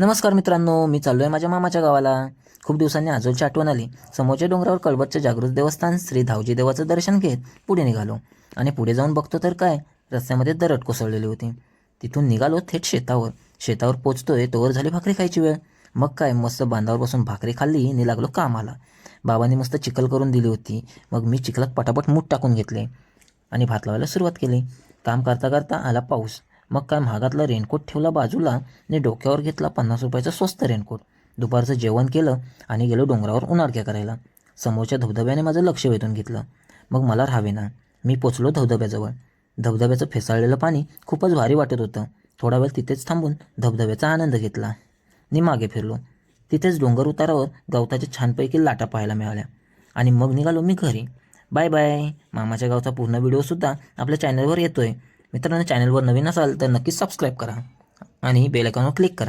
नमस्कार मित्रांनो मी चाललो आहे माझ्या मामाच्या गावाला. खूप दिवसांनी आजोलची आठवण आली. समोरच्या डोंगरावर कळबतचं जागृत देवस्थान श्री धावजी देवाचं दर्शन घेत पुढे निघालो. आणि पुढे जाऊन बघतो तर काय? रस्त्यामध्ये दरड कोसळलेली होती. तिथून निघालो थेट शेतावर. शेतावर पोचतोय तोवर झाली भाकरी खायची वेळ. मग काय मस्त बांधावर बसून भाकरी खाल्ली आणि लागलो कामाला. बाबांनी मस्त चिखल करून दिली होती. मग मी चिखलात पटापट मूठ टाकून घेतले. आणि भात लावायला सुरुवात केली. काम करता करता आला पाऊस. मग काय महागातला रेनकोट ठेवला बाजूला आणि डोक्यावर घेतला पन्नास रुपयाचा स्वस्त रेनकोट. दुपारचं जेवण केलं आणि गेलो डोंगरावर उन्हाळक्या करायला. समोरच्या धबधब्याने माझं लक्ष वेधून घेतलं. मग मला राहावेना मी पोचलो धबधब्याजवळ. धबधब्याचं फेसाळलेलं पाणी खूपच भारी वाटत होतं. थोडा वेळ तिथेच थांबून धबधब्याचा आनंद घेतला. मी मागे फिरलो. तिथेच डोंगर उतारावर गवताच्या छानपैकी लाटा पाहायला मिळाल्या. आणि मग निघालो मी घरी. Bye bye. मामाच्या गावचा पूर्ण व्हिडिओसुद्धा आपल्या चॅनलवर येतो आहे मित्रांनो चॅनलवर नवीन असाल तर नक्कीच सबस्क्राईब करा आणि बेल आयकॉनवर क्लिक करा.